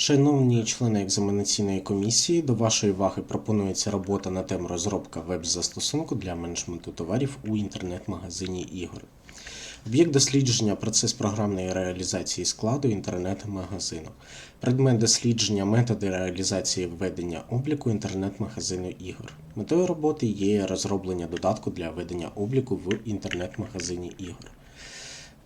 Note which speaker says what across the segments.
Speaker 1: Шановні члени екзаменаційної комісії, до вашої уваги пропонується робота на тему розробка веб-застосунку для менеджменту товарів у інтернет-магазині ігор. Об'єкт дослідження процес програмної реалізації складу інтернет-магазину. Предмет дослідження методи реалізації введення обліку інтернет-магазину ігор. Метою роботи є розроблення додатку для ведення обліку в інтернет-магазині ігор.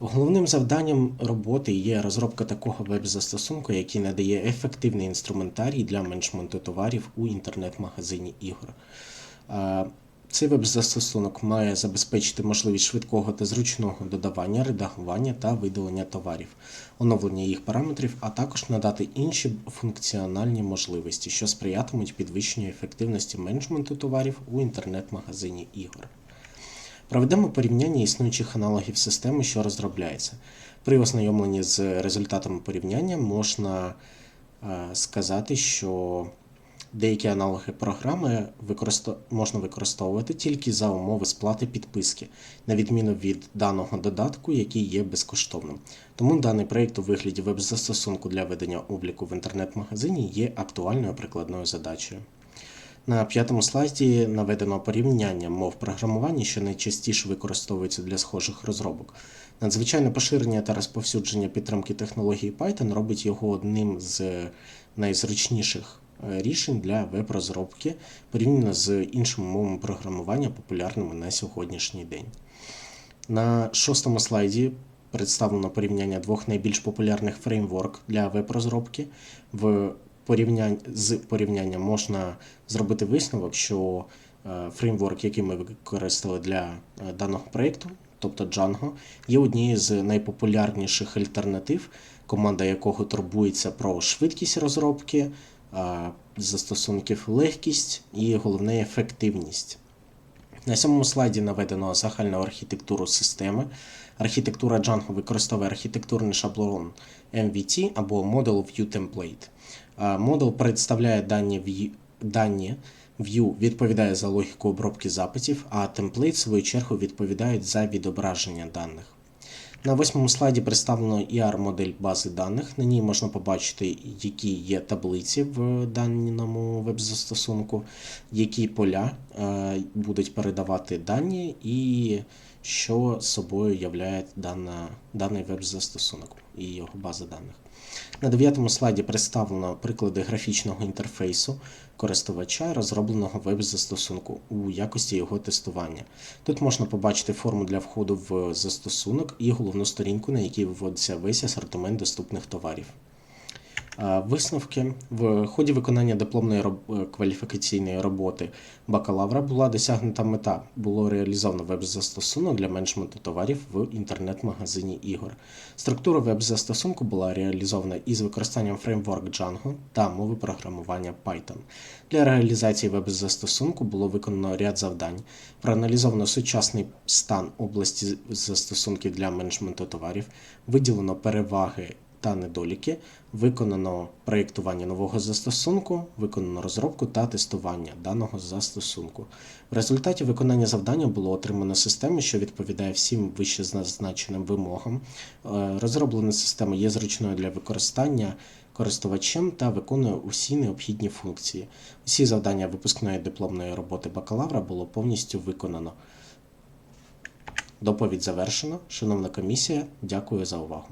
Speaker 1: Головним завданням роботи є розробка такого веб-застосунку, який надає ефективний інструментарій для менеджменту товарів у інтернет-магазині ігор. Цей веб-застосунок має забезпечити можливість швидкого та зручного додавання, редагування та видалення товарів, оновлення їх параметрів, а також надати інші функціональні можливості, що сприятимуть підвищенню ефективності менеджменту товарів у інтернет-магазині ігор. Проведемо порівняння існуючих аналогів системи, що розробляється. При ознайомленні з результатами порівняння можна е, сказати, що деякі аналоги програми можна використовувати тільки за умови сплати підписки, на відміну від даного додатку, який є безкоштовним. Тому даний проєкт у вигляді веб-застосунку для ведення обліку в інтернет-магазині є актуальною прикладною задачею. На п'ятому слайді наведено порівняння мов програмування, що найчастіше використовуються для схожих розробок. Надзвичайне поширення та розповсюдження підтримки технології Python робить його одним з найзручніших е, рішень для веб-розробки порівняно з іншими мовами програмування, популярними на сьогоднішній день. На шостому слайді представлено порівняння двох найбільш популярних фреймворк для веб-розробки. В порівнянь... з порівняння можна зробити висновок, що е, фреймворк, який ми використали для е, даного проєкту, тобто Django, є однією з найпопулярніших альтернатив, команда якого турбується про швидкість розробки, е, застосунків легкість і головне ефективність. На сьомому слайді наведено загальну архітектуру системи. Архітектура Django використовує архітектурний шаблон MVT або Model View Template. Модул представляє дані дані View відповідає за логіку обробки запитів, а темплейт, в свою чергу, відповідають за відображення даних. На восьмому слайді представлено ER-модель бази даних. На ній можна побачити, які є таблиці в даному веб-застосунку, які поля е, будуть передавати дані, і що собою являє дана, даний веб-застосунок і його бази даних. На дев'ятому слайді представлено приклади графічного інтерфейсу користувача, розробленого веб-застосунку у якості його тестування. Тут можна побачити форму для входу в застосунок і головну сторінку, на якій виводиться весь асортимент доступних товарів. Висновки в ході виконання дипломної роб- кваліфікаційної роботи бакалавра була досягнута мета. Було реалізовано веб-застосунок для менеджменту товарів в інтернет-магазині ігор. Структура веб-застосунку була реалізована із використанням фреймворк Django та мови програмування Python. Для реалізації веб-застосунку було виконано ряд завдань. Проаналізовано сучасний стан області застосунків для менеджменту товарів, виділено переваги та недоліки, виконано проєктування нового застосунку, виконано розробку та тестування даного застосунку. В результаті виконання завдання було отримано систему, що відповідає всім вище зазначеним вимогам. Е, Розроблена система є зручною для використання користувачем та виконує усі необхідні функції. Усі завдання випускної дипломної роботи бакалавра було повністю виконано. Доповідь завершено. Шановна комісія, дякую за увагу.